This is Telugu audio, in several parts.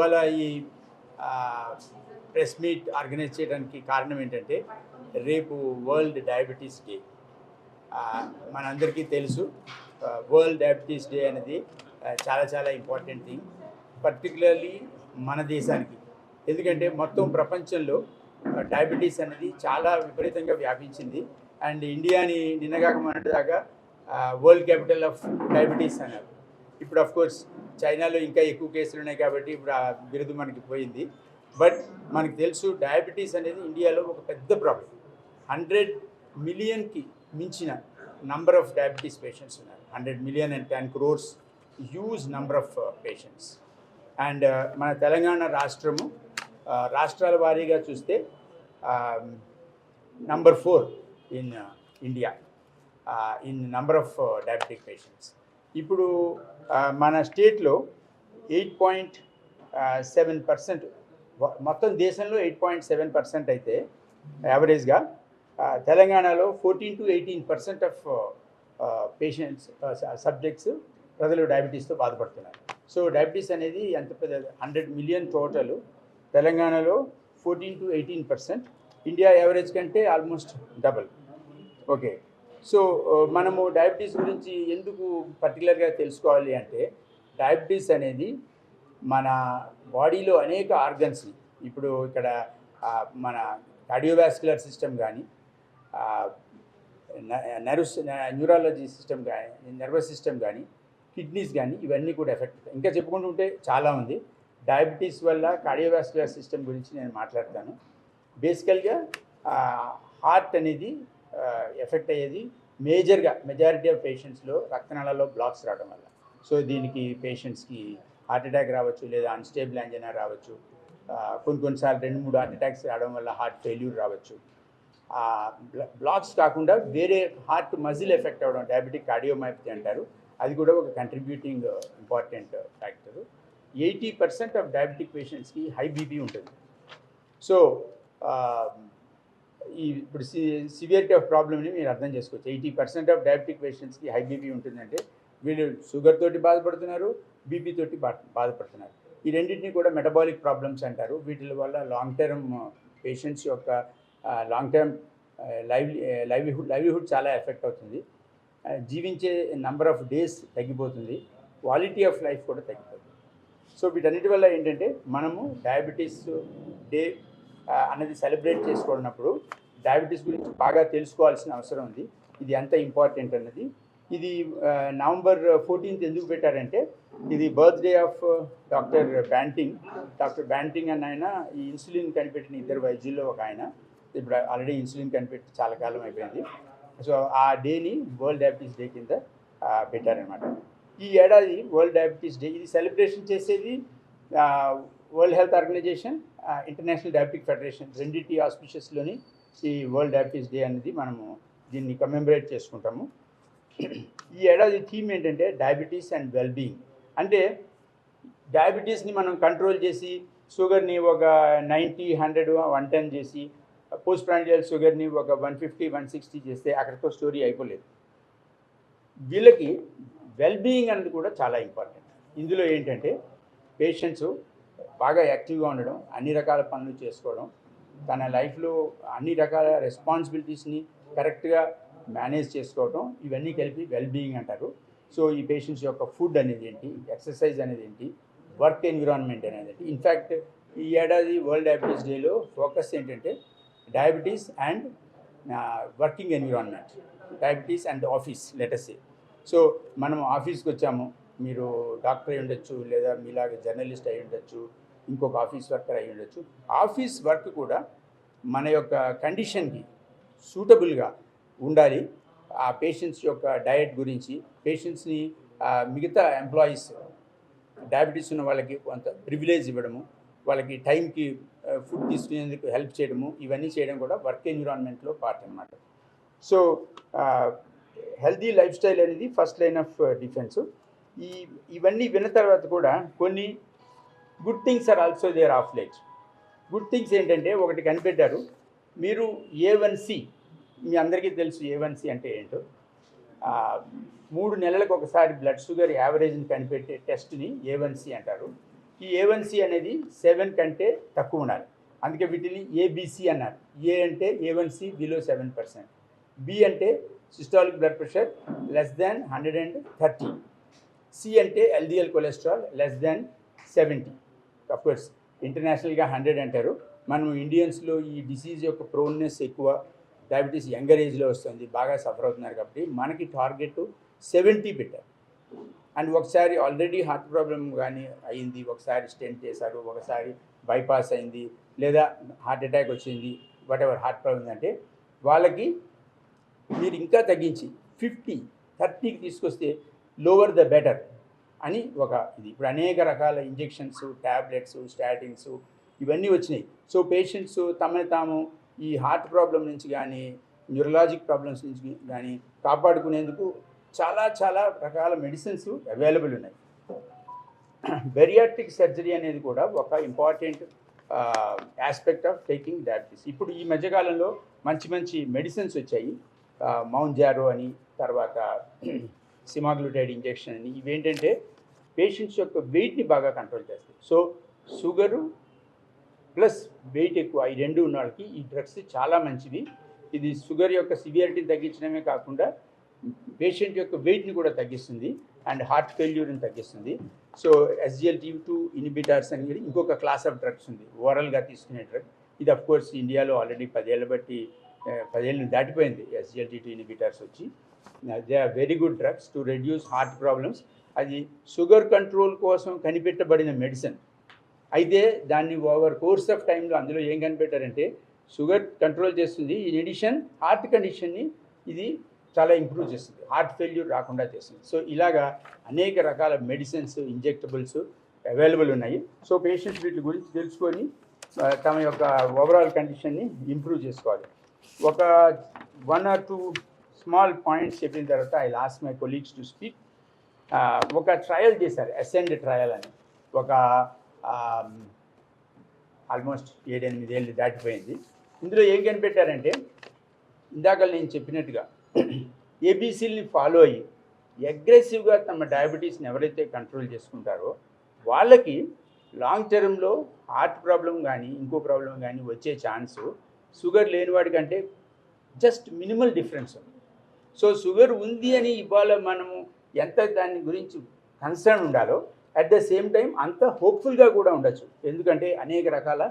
ఇవాళ ఈ ప్రెస్ మీట్ ఆర్గనైజ్ చేయడానికి కారణం ఏంటంటే రేపు వరల్డ్ డయాబెటీస్ డే. మనందరికీ తెలుసు వరల్డ్ డయాబెటీస్ డే అనేది చాలా చాలా ఇంపార్టెంట్ థింగ్ పర్టికులర్లీ మన దేశానికి. ఎందుకంటే మొత్తం ప్రపంచంలో డయాబెటీస్ అనేది చాలా విపరీతంగా వ్యాపించింది. అండ్ ఇండియాని నిన్నగాక మొన్నటిదాకా వరల్డ్ క్యాపిటల్ ఆఫ్ డయాబెటీస్ అన్నారు. ఇప్పుడు ఆఫ్ కోర్స్ చైనాలో ఇంకా ఎక్కువ కేసులు ఉన్నాయి కాబట్టి ఇప్పుడు ఆ బిరుదు మనకి పోయింది. బట్ మనకు తెలుసు డయాబెటీస్ అనేది ఇండియాలో ఒక పెద్ద ప్రాబ్లం హండ్రెడ్ మిలియన్కి మించిన నంబర్ ఆఫ్ డయాబెటీస్ పేషెంట్స్ ఉన్నారు. Hundred million and ten crores huge number of patients and మన తెలంగాణ రాష్ట్రము రాష్ట్రాల వారీగా చూస్తే number four in India in number of diabetic patients ఇప్పుడు మన స్టేట్లో ఎయిట్ పాయింట్ సెవెన్ పర్సెంట్ మొత్తం దేశంలో ఎయిట్ పాయింట్ సెవెన్ పర్సెంట్ అయితే యావరేజ్గా తెలంగాణలో fourteen to eighteen percent of patients subjects ప్రజలు డయాబెటీస్తో బాధపడుతున్నారు. సో డయాబెటీస్ అనేది ఎంత పెద్ద హండ్రెడ్ మిలియన్ టోటల్ తెలంగాణలో fourteen to eighteen percent India average కంటే ఆల్మోస్ట్ డబల్. ఓకే. సో మనము డయాబెటీస్ గురించి ఎందుకు పర్టికులర్గా తెలుసుకోవాలి అంటే డయాబెటీస్ అనేది మన బాడీలో అనేక ఆర్గన్స్ని ఇప్పుడు ఇక్కడ మన కార్డియోవాస్కులర్ సిస్టమ్ కానీ నర్వ్స్ న్యూరాలజీ సిస్టమ్ కానీ నర్వస్ సిస్టమ్ కానీ కిడ్నీస్ కానీ ఇవన్నీ కూడా ఎఫెక్ట్ ఇంకా చెప్పుకుంటుంటే చాలా ఉంది. డయాబెటీస్ వల్ల కార్డియోవాస్కులర్ సిస్టమ్ గురించి నేను మాట్లాడతాను. బేసికల్గా హార్ట్ అనేది ఎఫెక్ట్ అయ్యేది మేజర్గా మెజారిటీ ఆఫ్ పేషెంట్స్లో రక్తనాళాల్లో బ్లాక్స్ రావడం వల్ల. సో దీనికి పేషెంట్స్కి హార్ట్ అటాక్ రావచ్చు లేదా అన్స్టేబుల్ యాంజనా రావచ్చు. కొన్ని కొన్నిసార్లు రెండు మూడు హార్ట్ అటాక్స్ రావడం వల్ల హార్ట్ ఫెయిల్యూర్ రావచ్చు. బ్లాక్స్ కాకుండా వేరే హార్ట్ మజిల్ ఎఫెక్ట్ అవ్వడం డయాబెటిక్ కార్డియోమైపతి అంటారు. అది కూడా ఒక contributing important factor eighty percent of diabetic పేషెంట్స్కి హై బీపీ ఉంటుంది. సో ఈ ఇప్పుడు సి సివియరిటీ ఆఫ్ ప్రాబ్లమ్ని మీరు అర్థం చేసుకోవచ్చు. ఎయిటీ పర్సెంట్ ఆఫ్ డయాబెటిక్ పేషెంట్స్కి హై బీపీ ఉంటుందంటే వీళ్ళు షుగర్ తోటి బాధపడుతున్నారు బీపీ తోటి బా బాధపడుతున్నారు. ఈ రెండింటిని కూడా మెటబాలిక్ ప్రాబ్లమ్స్ అంటారు. వీటి వల్ల లాంగ్ టర్మ్ పేషెంట్స్ యొక్క long term live livelihood livelihood చాలా ఎఫెక్ట్ అవుతుంది. జీవించే నంబర్ ఆఫ్ డేస్ తగ్గిపోతుంది. క్వాలిటీ ఆఫ్ లైఫ్ కూడా తగ్గిపోతుంది. సో వీటన్నిటి వల్ల ఏంటంటే మనము డయాబెటీస్ డే అన్నది సెలబ్రేట్ చేసుకున్నప్పుడు డయాబెటీస్ గురించి బాగా తెలుసుకోవాల్సిన అవసరం ఉంది. ఇది ఎంత ఇంపార్టెంట్ అన్నది. ఇది నవంబర్ ఫోర్టీన్త్ ఎందుకు పెట్టారంటే ఇది birthday of doctor Banting. Doctor Banting అన్న ఆయన ఈ ఇన్సులిన్ కనిపెట్టిన ఇద్దరు వైద్యుల్లో ఒక ఆయన. ఇప్పుడు ఆల్రెడీ ఇన్సులిన్ కనిపెట్టి చాలా కాలం అయిపోయింది. సో ఆ డేని వరల్డ్ డయాబెటీస్ డే కింద పెట్టారనమాట ఈ ఏడాది వరల్డ్ డయాబెటీస్ డే ఇది సెలబ్రేషన్ చేసేది world health organization international diabetic federation రెండింటి ఆస్పిషియస్లోని ఈ వరల్డ్ డయాబెటీస్ డే అనేది మనము దీన్ని కమెమరేట్ చేసుకుంటాము. ఈ ఏడాది థీమ్ ఏంటంటే డయాబెటీస్ అండ్ వెల్బీయింగ్ అంటే డయాబెటీస్ని మనం కంట్రోల్ చేసి షుగర్ని ఒక నైంటీ హండ్రెడ్ వన్ టెన్ చేసి పోస్ట్ ప్రాండియల్ షుగర్ని ఒక వన్ ఫిఫ్టీ వన్ సిక్స్టీ చేస్తే అక్కడితో స్టోరీ అయిపోలేదు. వీళ్ళకి వెల్బీయింగ్ అనేది కూడా చాలా ఇంపార్టెంట్ ఇందులో ఏంటంటే పేషెంట్స్ బాగా యాక్టివ్గా ఉండడం అన్ని రకాల పనులు చేసుకోవడం తన లైఫ్లో అన్ని రకాల రెస్పాన్సిబిలిటీస్ని కరెక్ట్గా మేనేజ్ చేసుకోవడం ఇవన్నీ కలిపి వెల్బీయింగ్ అంటారు. సో ఈ పేషెంట్స్ యొక్క ఫుడ్ అనేది ఏంటి? ఎక్సర్సైజ్ అనేది ఏంటి? వర్క్ ఎన్విరాన్మెంట్ అనేది ఏంటి? ఇన్ఫ్యాక్ట్ ఈ ఏడాది వరల్డ్ డయాబెటీస్ డేలో ఫోకస్ ఏంటంటే diabetes and working environment. Diabetes and office లెటర్సే so మనం ఆఫీస్కి వచ్చాము. మీరు డాక్టర్ అయి ఉండొచ్చు లేదా మీలాగా జర్నలిస్ట్ అయి ఉండొచ్చు ఇంకొక ఆఫీస్ వర్కర్ అయి ఉండొచ్చు. ఆఫీస్ వర్క్ కూడా మన యొక్క కండిషన్కి సూటబుల్గా ఉండాలి. ఆ పేషెంట్స్ యొక్క డయట్ గురించి పేషెంట్స్ని మిగతా ఎంప్లాయీస్ డయాబెటీస్ ఉన్న వాళ్ళకి కొంత ప్రివిలేజ్ ఇవ్వడము వాళ్ళకి టైంకి ఫుడ్ తీసుకునేందుకు హెల్ప్ చేయడము ఇవన్నీ చేయడం కూడా వర్క్ ఎన్విరాన్మెంట్లో పార్ట్ అనమాట సో హెల్దీ లైఫ్ స్టైల్ అనేది ఫస్ట్ లైన్ ఆఫ్ డిఫెన్స్. ఈ ఇవన్నీ విన్న తర్వాత కూడా కొన్ని good things are also there of late good things ఏంటంటే ఒకటి కనిపెట్టారు. మీరు ఏ వన్ సి మీ అందరికీ తెలుసు ఏ వన్ సి అంటే ఏంటో? మూడు నెలలకు ఒకసారి బ్లడ్ షుగర్ యావరేజ్ని కనిపెట్టే టెస్ట్ని ఏ వన్ సి అంటారు. ఈ ఏవన్సి అనేది సెవెన్ కంటే తక్కువ ఉండాలి. అందుకే వీటిని ఏబిసి అన్నారు. ఏ అంటే A one C below seven percent B అంటే systolic blood pressure less than hundred and thirty C అంటే LDL cholesterol less than seventy of course ఇంటర్నేషనల్గా hundred అంటారు. మనం ఇండియన్స్లో ఈ డిసీజ్ యొక్క ప్రోన్నెస్ ఎక్కువ డయాబెటీస్ యంగర్ ఏజ్లో వస్తుంది బాగా సఫర్ అవుతున్నారు కాబట్టి మనకి టార్గెట్ సెవెంటీ పెట్టారు అండ్ ఒకసారి ఆల్రెడీ హార్ట్ ప్రాబ్లం కానీ అయింది ఒకసారి స్టెంట్ చేశారు ఒకసారి బైపాస్ అయింది లేదా హార్ట్ అటాక్ వచ్చింది వాట్ ఎవర్ హార్ట్ ప్రాబ్లం అంటే వాళ్ళకి మీరు ఇంకా తగ్గించి ఫిఫ్టీ థర్టీకి తీసుకొస్తే లోవర్ ద బెటర్ అని ఒక ఇది. ఇప్పుడు అనేక రకాల ఇంజెక్షన్స్ ట్యాబ్లెట్స్ స్టాటిన్స్ ఇవన్నీ వచ్చినాయి. సో పేషెంట్స్ తమని తాము ఈ హార్ట్ ప్రాబ్లం నుంచి కానీ న్యూరలాజిక్ ప్రాబ్లమ్స్ నుంచి కానీ కాపాడుకునేందుకు చాలా చాలా రకాల మెడిసిన్స్ అవైలబుల్ ఉన్నాయి. బెరియాట్రిక్ సర్జరీ అనేది కూడా ఒక important aspect of taking diabetes ఇప్పుడు ఈ మధ్యకాలంలో మంచి మంచి మెడిసిన్స్ వచ్చాయి. మౌంజారో అని తర్వాత సిమాగ్లూటైడ్ ఇంజెక్షన్ అని. ఇవేంటంటే పేషెంట్స్ యొక్క వెయిట్ని బాగా కంట్రోల్ చేస్తాయి. సో షుగరు ప్లస్ వెయిట్ ఎక్కువ ఈ రెండు ఉన్న వాళ్ళకి ఈ డ్రగ్స్ చాలా మంచివి. ఇది షుగర్ యొక్క సివియారిటీని తగ్గించడమే కాకుండా పేషెంట్ యొక్క వెయిట్ని కూడా తగ్గిస్తుంది అండ్ హార్ట్ ఫెయిల్యూర్ని తగ్గిస్తుంది. సో ఎస్జిఎల్టీ టూ ఇన్హిబిటార్స్ అని ఇంకొక క్లాస్ ఆఫ్ డ్రగ్స్ ఉంది. ఓరల్గా తీసుకునే డ్రగ్. ఇది అఫ్ కోర్స్ ఇండియాలో ఆల్రెడీ పదేళ్ళ బట్టి ఆ, పదేళ్ళు దాటిపోయింది ఎస్జిఎల్టీ టూ ఇన్హిబిటార్స్ వచ్చి. They are very good drugs to reduce heart problems. అది షుగర్ కంట్రోల్ కోసం కనిపెట్టబడిన మెడిసిన్. అయితే దాన్ని ఓవర్ కోర్స్ ఆఫ్ టైంలో అందులో ఏం కనిపెట్టారంటే షుగర్ కంట్రోల్ చేస్తుంది. ఇన్ ఎడిషన్ హార్ట్ కండిషన్ని ఇది చాలా ఇంప్రూవ్ చేస్తుంది. హార్ట్ ఫెయిల్యూర్ రాకుండా చేస్తుంది. సో ఇలాగా అనేక రకాల మెడిసిన్స్ ఇంజెక్టబుల్స్ అవైలబుల్ ఉన్నాయి. సో పేషెంట్స్ వీటి గురించి తెలుసుకొని తమ యొక్క ఓవరాల్ కండిషన్ని ఇంప్రూవ్ చేసుకోవాలి. ఒక one or two small points చెప్పిన తర్వాత I last my colleagues to speak ఒక ట్రయల్ చేశారు అసెండ్ ట్రయల్ అని. ఒక ఆల్మోస్ట్ ఏడెనిమిదేళ్ళు దాటిపోయింది. ఇందులో ఏం కనిపెట్టారంటే ఇందాక నేను చెప్పినట్టుగా ఏబీసీని ఫాలో అయ్యి అగ్రెసివ్గా తమ డయాబెటీస్ని ఎవరైతే కంట్రోల్ చేసుకుంటారో వాళ్ళకి లాంగ్ టర్మ్లో హార్ట్ ప్రాబ్లం కానీ ఇంకో ప్రాబ్లం కానీ వచ్చే ఛాన్సు షుగర్ లేని వాడికంటే జస్ట్ మినిమల్ డిఫరెన్స్ ఉంది సో షుగర్ ఉంది అని ఇవాళ మనము ఎంత దాని గురించి కన్సర్న్ ఉండాలో అట్ ద సేమ్ టైం అంత హోప్ఫుల్గా కూడా ఉండొచ్చు. ఎందుకంటే అనేక రకాల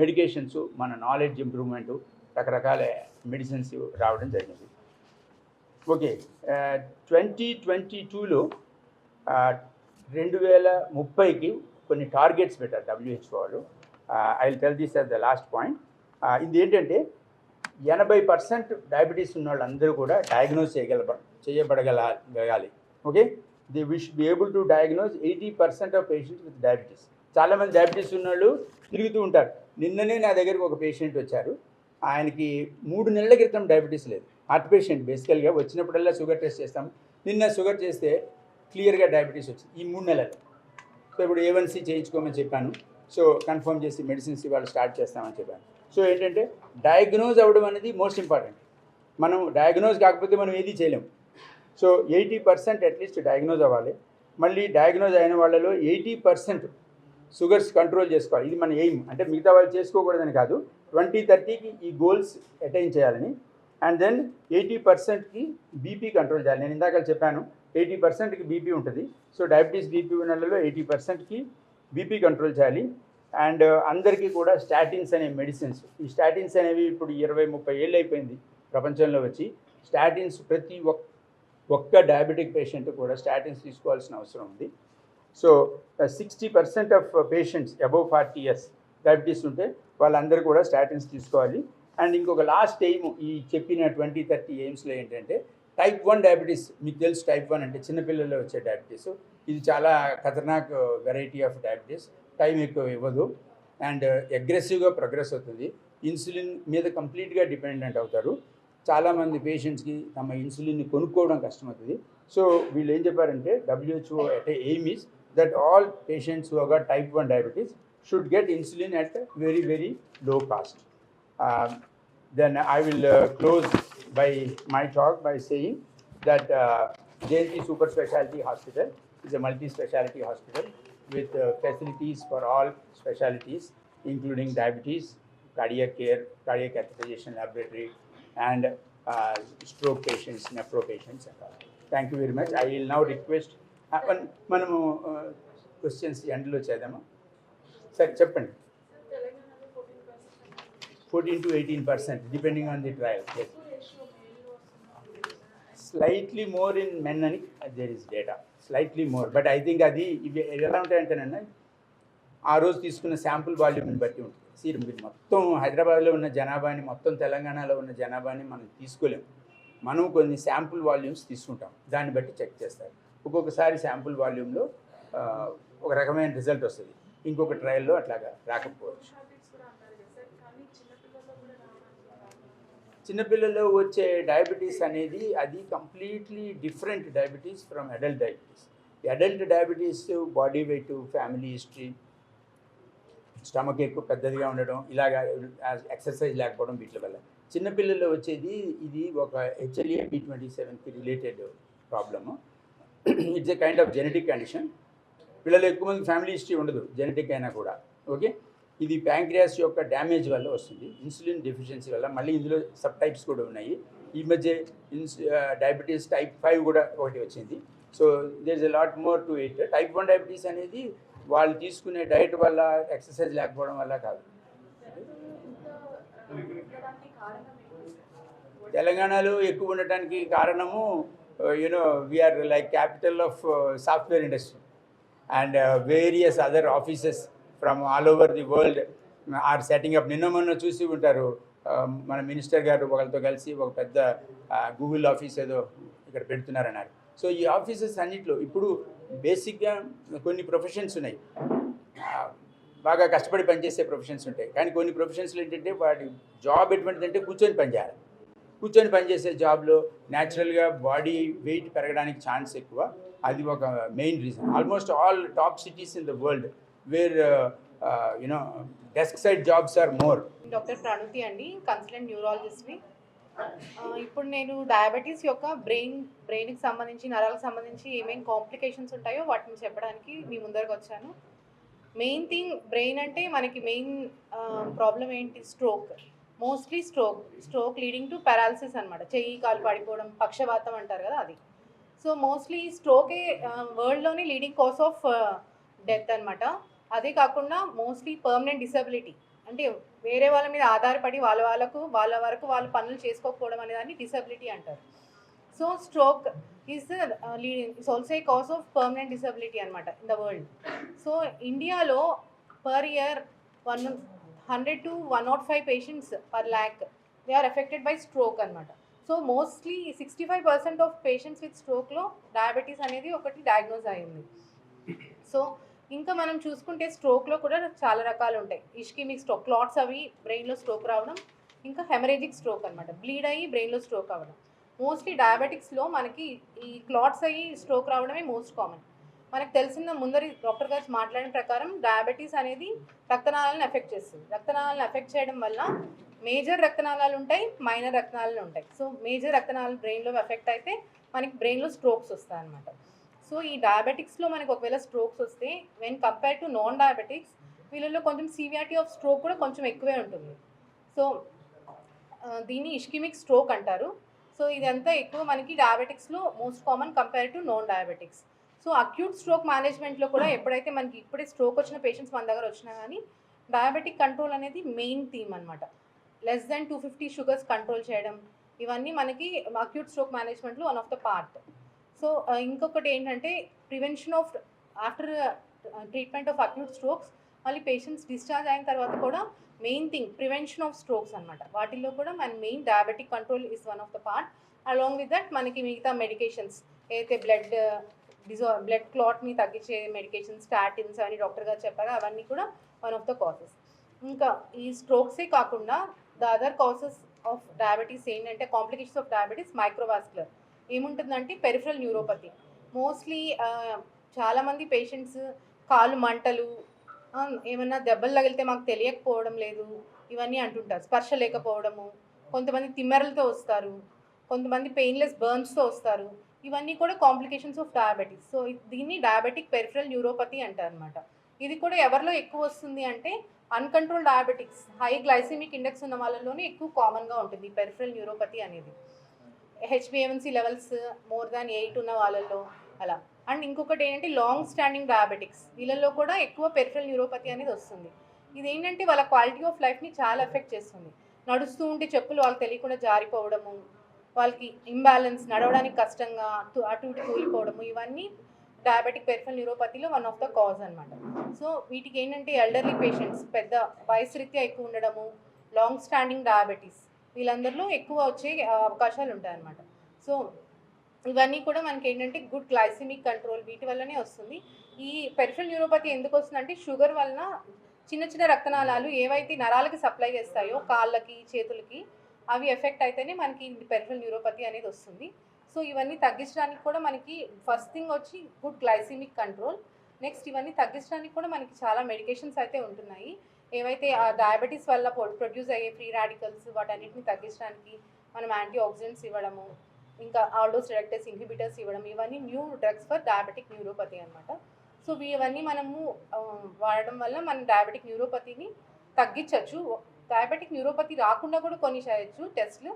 మెడికేషన్స్ మన నాలెడ్జ్ ఇంప్రూవ్మెంట్ రకరకాల మెడిసిన్స్ రావడం జరిగింది. ఓకే ట్వంటీ ట్వంటీ టూలో రెండు వేల ముప్పైకి కొన్ని టార్గెట్స్ పెట్టారు డబ్ల్యూహెచ్ఓ వాళ్ళు. I will tell this at the last point ఇది ఏంటంటే ఎనభై పర్సెంట్ డయాబెటీస్ ఉన్న వాళ్ళందరూ కూడా డయాగ్నోస్ చేయగల చేయబడగలగాలి okay? The wish be able to diagnose eighty percent of patients with diabetes. చాలామంది డయాబెటీస్ ఉన్నోళ్ళు తిరుగుతూ ఉంటారు. నిన్ననే నా దగ్గరికి ఒక పేషెంట్ వచ్చారు. ఆయనకి మూడు నెలల క్రితం డయాబెటీస్ లేదు. హార్ట్ పేషెంట్ బేసికల్గా వచ్చినప్పుడల్లా షుగర్ టెస్ట్ చేస్తాం. నిన్న షుగర్ చేస్తే క్లియర్గా డయాబెటీస్ వచ్చింది ఈ మూడు నెలలు సో ఇప్పుడు ఏవన్సీ చేయించుకోమని చెప్పాను. సో కన్ఫర్మ్ చేసి మెడిసిన్స్ ఇవాళ స్టార్ట్ చేస్తామని చెప్పాను. సో ఏంటంటే డయాగ్నోజ్ అవ్వడం అనేది మోస్ట్ ఇంపార్టెంట్ మనం డయాగ్నోజ్ కాకపోతే మనం ఏది చేయలేం. So eighty percent at least diagnose అవ్వాలి. మళ్ళీ డయాగ్నోజ్ అయిన వాళ్ళలో ఎయిటీ పర్సెంట్ షుగర్స్ కంట్రోల్ చేసుకోవాలి. ఇది మన ఎయిమ్ అంటే మిగతా వాళ్ళు చేసుకోకూడదని కాదు. ట్వంటీ థర్టీకి ఈ గోల్స్ అటైన్ చేయాలని. అండ్ దెన్ ఎయిటీ పర్సెంట్కి బీపీ కంట్రోల్ చేయాలి. నేను ఇందాక చెప్పాను ఎయిటీ పర్సెంట్కి బీపీ ఉంటుంది. సో డయాబెటీస్ బీపీ ఉన్న వాళ్ళలో ఎయిటీ పర్సెంట్కి బీపీ కంట్రోల్ చేయాలి. అండ్ అందరికీ కూడా స్టాటిన్స్ అనే మెడిసిన్స్ ఈ స్టాటిన్స్ అనేవి ఇప్పుడు ఇరవై ముప్పై ఏళ్ళు అయిపోయింది ప్రపంచంలో వచ్చి. స్టాటిన్స్ ప్రతి ఒక్క ఒక్క డయాబెటిక్ పేషెంట్ కూడా స్టాటిన్స్ తీసుకోవాల్సిన అవసరం ఉంది. So sixty percent of patients above forty years diabetes ఉంటే వాళ్ళందరూ కూడా స్టాటిన్స్ తీసుకోవాలి. అండ్ ఇంకొక లాస్ట్ ఎయిమ్ ఈ చెప్పిన ట్వంటీ థర్టీ ఎయిమ్స్లో ఏంటంటే టైప్ వన్ డయాబెటీస్ మీకు తెలుసు టైప్ వన్ అంటే చిన్నపిల్లల్లో వచ్చే డయాబెటీస్ ఇది చాలా ఖతర్నాక్ వెరైటీ ఆఫ్ డయాబెటీస్ టైం ఎక్కువ ఇవ్వదు. అండ్ అగ్రెసివ్గా ప్రోగ్రెస్ అవుతుంది. ఇన్సులిన్ మీద కంప్లీట్గా డిపెండెంట్ అవుతారు. చాలామంది పేషెంట్స్కి తమ ఇన్సులిన్ని కొనుక్కోవడం కష్టమవుతుంది. సో వీళ్ళు ఏం చెప్పారంటే WHO at aim is that all patients who got type one diabetes should get insulin at very very low cost then I will close by my talk by saying that that super speciality hospital is a multi speciality hospital. with uh, facilities for all specialties, including diabetes, cardiac care, cardiac catheterization laboratory, and uh, stroke patients, nephro patients. And all. Thank you very much. I will now request, uh, one- మనము క్వశ్చన్స్ ఎండ్లో చేద్దామా సరే చెప్పండి fourteen to eighteen percent depending on the trial slightly more in men అని there is data Slightly more but I think అది ఇవి ఎలా ఉంటాయంటేనన్నా ఆ రోజు తీసుకున్న శాంపుల్ వాల్యూమ్ని బట్టి ఉంటుంది. సీరం మీరు మొత్తం హైదరాబాద్లో ఉన్న జనాభాని మొత్తం తెలంగాణలో ఉన్న జనాభాని మనం తీసుకోలేము మనం కొన్ని శాంపుల్ వాల్యూమ్స్ తీసుకుంటాం. దాన్ని బట్టి చెక్ చేస్తారు. ఒక్కొక్కసారి శాంపుల్ వాల్యూమ్లో ఒక రకమైన రిజల్ట్ వస్తుంది. ఇంకొక ట్రయల్లో అట్లాగా రాకపోవచ్చు. చిన్నపిల్లల్లో వచ్చే డయాబెటీస్ అనేది అది completely different diabetes from adult diabetes. Adult diabetes body weight family history stomach ఎక్కువ పెద్దదిగా ఉండడం ఇలాగా ఎక్సర్సైజ్ లేకపోవడం వీటి వల్ల. చిన్నపిల్లల్లో వచ్చేది ఇది ఒక హెచ్ఎల్ఏ బి ట్వంటీ సెవెన్కి related problem. It's a kind of genetic condition. పిల్లలు ఎక్కువ మంది ఫ్యామిలీ హిస్టరీ ఉండదు జెనెటిక్ అయినా కూడా. ఓకే? ఇది ప్యాంక్రియాస్ యొక్క డ్యామేజ్ వల్ల వస్తుంది ఇన్సులిన్ డెఫిషియన్సీ వల్ల. మళ్ళీ ఇందులో సబ్ టైప్స్ కూడా ఉన్నాయి. ఈ మధ్య ఇన్స్ డయాబెటీస్ టైప్ ఫైవ్ కూడా ఒకటి వచ్చింది. So there is a lot more to it type one diabetes అనేది వాళ్ళు తీసుకునే డైట్ వల్ల ఎక్సర్సైజ్ లేకపోవడం వల్ల కాదు. తెలంగాణలో ఎక్కువ ఉండటానికి కారణము you know we are like capital of software industry and various other offices from all over the world are setting up నిన్న మొన్న చూసి ఉంటారు మన మినిస్టర్ గారు ఒకరితో కలిసి ఒక పెద్ద గూగుల్ ఆఫీస్ ఏదో ఇక్కడ పెడుతున్నారన్నారు. సో ఈ ఆఫీసెస్ అన్నింటిలో ఇప్పుడు బేసిక్గా కొన్ని ప్రొఫెషన్స్ ఉన్నాయి. బాగా కష్టపడి పనిచేసే ప్రొఫెషన్స్ ఉంటాయి. కానీ కొన్ని ప్రొఫెషన్స్లో ఏంటంటే వాటి జాబ్ ఎటువంటిదంటే కూర్చొని పనిచేయాలి కూర్చొని పనిచేసే జాబ్లో న్యాచురల్గా బాడీ వెయిట్ పెరగడానికి ఛాన్స్ ఎక్కువ. అది ఒక main reason almost all top cities in the world where you know desk side jobs are more doctor Pranuti అండి కన్సల్టెంట్ న్యూరాలజిస్ట్ని ఆ, ఇప్పుడు నేను డయాబెటీస్ యొక్క బ్రెయిన్ బ్రెయిన్కి సంబంధించి నరాలకు సంబంధించి ఏమేమి కాంప్లికేషన్స్ ఉంటాయో వాటిని చెప్పడానికి మీ ముందరకు వచ్చాను. మెయిన్ థింగ్ బ్రెయిన్ అంటే మనకి మెయిన్ ప్రాబ్లం ఏంటి? Stroke mostly stroke stroke leading to paralysis అనమాట చెయ్యి కాలు పడిపోవడం పక్షవాతం అంటారు కదా అది. సో మోస్ట్లీ స్ట్రోకే వరల్డ్లోనే లీడింగ్ కాస్ ఆఫ్ డెత్ అనమాట అదే కాకుండా మోస్ట్లీ పర్మనెంట్ డిసబిలిటీ. అంటే వేరే వాళ్ళ మీద ఆధారపడి వాళ్ళ వాళ్ళకు వాళ్ళ వరకు వాళ్ళ పనులు చేసుకోకపోవడం అనే దాన్ని డిసబిలిటీ అంటారు. So stroke is is also a cause of permanent disability అనమాట ఇన్ ద వరల్డ్ సో ఇండియాలో per year one hundred to one not five patients per lakh they are affected by stroke అనమాట so mostly sixty five percent of patients with స్ట్రోక్లో diabetes అనేది ఒకటి డయాగ్నోజ్ అయింది సో ఇంకా మనం చూసుకుంటే స్ట్రోక్లో కూడా చాలా రకాలు ఉంటాయి ఇష్కిమిక్ స్ట్రోక్ క్లాట్స్ అవి బ్రెయిన్లో స్ట్రోక్ రావడం ఇంకా హెమరేజిక్ స్ట్రోక్ అనమాట బ్లీడ్ అయ్యి బ్రెయిన్లో స్ట్రోక్ అవ్వడం. మోస్ట్లీ డయాబెటిక్స్లో మనకి ఈ క్లాట్స్ అయ్యి స్ట్రోక్ రావడమే మోస్ట్ కామన్. మనకు తెలిసిన ముందరి డాక్టర్ గారు మాట్లాడిన ప్రకారం డయాబెటీస్ అనేది రక్తనాళాలను ఎఫెక్ట్ చేస్తుంది. రక్తనాళాలను ఎఫెక్ట్ చేయడం వల్ల మేజర్ రక్తనాళాలు ఉంటాయి మైనర్ రక్తనాళాలు ఉంటాయి. సో మేజర్ రక్తనాళాలు బ్రెయిన్లో ఎఫెక్ట్ అయితే మనకి బ్రెయిన్లో స్ట్రోక్స్ వస్తాయి అనమాట సో ఈ డయాబెటిక్స్లో మనకు ఒకవేళ స్ట్రోక్స్ వస్తే when compare to non diabetics వీళ్ళలో కొంచెం సివియారిటీ ఆఫ్ స్ట్రోక్ కూడా కొంచెం ఎక్కువే ఉంటుంది. సో దీన్ని ఇష్కిమిక్ స్ట్రోక్ అంటారు. సో ఇదంతా ఎక్కువ మనకి డయాబెటిక్స్లో most common compare to non diabetics so acute stroke మేనేజ్మెంట్లో కూడా ఎప్పుడైతే మనకి ఇప్పుడే స్ట్రోక్ వచ్చిన పేషెంట్స్ మన దగ్గర వచ్చినా కానీ డయాబెటిక్ కంట్రోల్ అనేది మెయిన్ థీమ్ అనమాట less than two fifty sugars control చేయడం ఇవన్నీ మనకి అక్యూట్ స్ట్రోక్ మేనేజ్మెంట్లో one of the part so ఇంకొకటి ఏంటంటే prevention of after treatment of acute strokes మళ్ళీ పేషెంట్స్ డిశ్చార్జ్ అయిన తర్వాత కూడా main thing prevention of strokes అనమాట వాటిల్లో కూడా మన main diabetic control is one of the part along with that మనకి మిగతా మెడికేషన్స్ ఏదైతే బ్లడ్ డిజా బ్లడ్ క్లాట్ని తగ్గించే మెడికేషన్స్ స్టాటిన్స్ అని డాక్టర్ గారు చెప్పారు అవన్నీ కూడా వన్ ఆఫ్ ద కాసెస్ ఇంకా ఈ స్ట్రోక్సే కాకుండా the other causes of diabetes ఏంటంటే కాంప్లికేషన్స్ ఆఫ్ డయాబెటీస్ మైక్రోవాస్కులర్ ఏముంటుందంటే పెరిఫరల్ న్యూరోపతి. మోస్ట్లీ చాలామంది పేషెంట్స్ కాళ్ళు మంటలు ఏమన్నా దెబ్బలు తగిలితే మాకు తెలియకపోవడం లేదు ఇవన్నీ అంటుంటారు. స్పర్శ లేకపోవడము కొంతమంది తిమ్మెరలతో వస్తారు కొంతమంది పెయిన్లెస్ బర్న్స్తో వస్తారు. ఇవన్నీ కూడా కాంప్లికేషన్స్ ఆఫ్ డయాబెటీస్. సో దీన్ని డయాబెటిక్ పెరిఫరల్ న్యూరోపతి అంటారు అనమాట ఇది కూడా ఎవరిలో ఎక్కువ వస్తుంది అంటే uncontrol diabetics. High glycemic index ఉన్న వాళ్ళలోనే ఎక్కువ కామన్గా ఉంటుంది పెరిఫరల్ న్యూరోపతి అనేది. HBMC levels more than eight ఉన్న వాళ్ళల్లో అలా. అండ్ ఇంకొకటి ఏంటంటే లాంగ్ స్టాండింగ్ డయాబెటిక్స్ వీళ్ళల్లో కూడా ఎక్కువ పెరిఫరల్ న్యూరోపతి అనేది వస్తుంది. ఇది ఏంటంటే వాళ్ళ క్వాలిటీ ఆఫ్ లైఫ్ని చాలా ఎఫెక్ట్ చేస్తుంది. నడుస్తూ ఉంటే చెప్పులు వాళ్ళకి తెలియకుండా జారిపోవడము వాళ్ళకి ఇంబ్యాలెన్స్ నడవడానికి కష్టంగా అటు ఇటు కూలిపోవడము ఇవన్నీ డయాబెటిక్ పెరిఫరల్ న్యూరోపతిలో వన్ ఆఫ్ ద కాజ్ అనమాట సో వీటికి ఏంటంటే ఎల్డర్లీ పేషెంట్స్ పెద్ద వయసు రీత్యా ఎక్కువ ఉండడము లాంగ్ స్టాండింగ్ డయాబెటీస్ వీళ్ళందరిలో ఎక్కువ వచ్చే అవకాశాలు ఉంటాయన్నమాట. సో ఇవన్నీ కూడా మనకి ఏంటంటే గుడ్ గ్లైసిమిక్ కంట్రోల్ వీటి వల్లనే వస్తుంది. ఈ పెరిఫరల్ న్యూరోపతి ఎందుకు వస్తుందంటే షుగర్ వలన చిన్న చిన్న రక్తనాళాలు ఏవైతే నరాలకి సప్లై చేస్తాయో కాళ్ళకి చేతులకి అవి ఎఫెక్ట్ అయితేనే మనకి పెరిఫరల్ న్యూరోపతి అనేది వస్తుంది. సో ఇవన్నీ తగ్గించడానికి కూడా మనకి ఫస్ట్ థింగ్ వచ్చి గుడ్ గ్లైసిమిక్ కంట్రోల్. నెక్స్ట్ ఇవన్నీ తగ్గించడానికి కూడా మనకి చాలా మెడికేషన్స్ అయితే ఉంటున్నాయి. ఏవైతే ఆ డయాబెటీస్ వల్ల ప్రొడ్యూస్ అయ్యే ఫ్రీ రాడికల్స్ వాటన్నిటిని తగ్గించడానికి మనం యాంటీ ఆక్సిడెంట్స్ ఇవ్వడము ఇంకా ఆల్డోస్ రెడక్టస్ ఇన్హిబిటర్స్ ఇవ్వడం ఇవన్నీ new drugs for diabetic neuropathy అనమాట సో ఇవన్నీ మనము వాడడం వల్ల మన డయాబెటిక్ న్యూరోపతిని తగ్గించవచ్చు డయాబెటిక్ న్యూరోపతి రాకుండా కూడా కొన్ని చేయొచ్చు టెస్ట్లు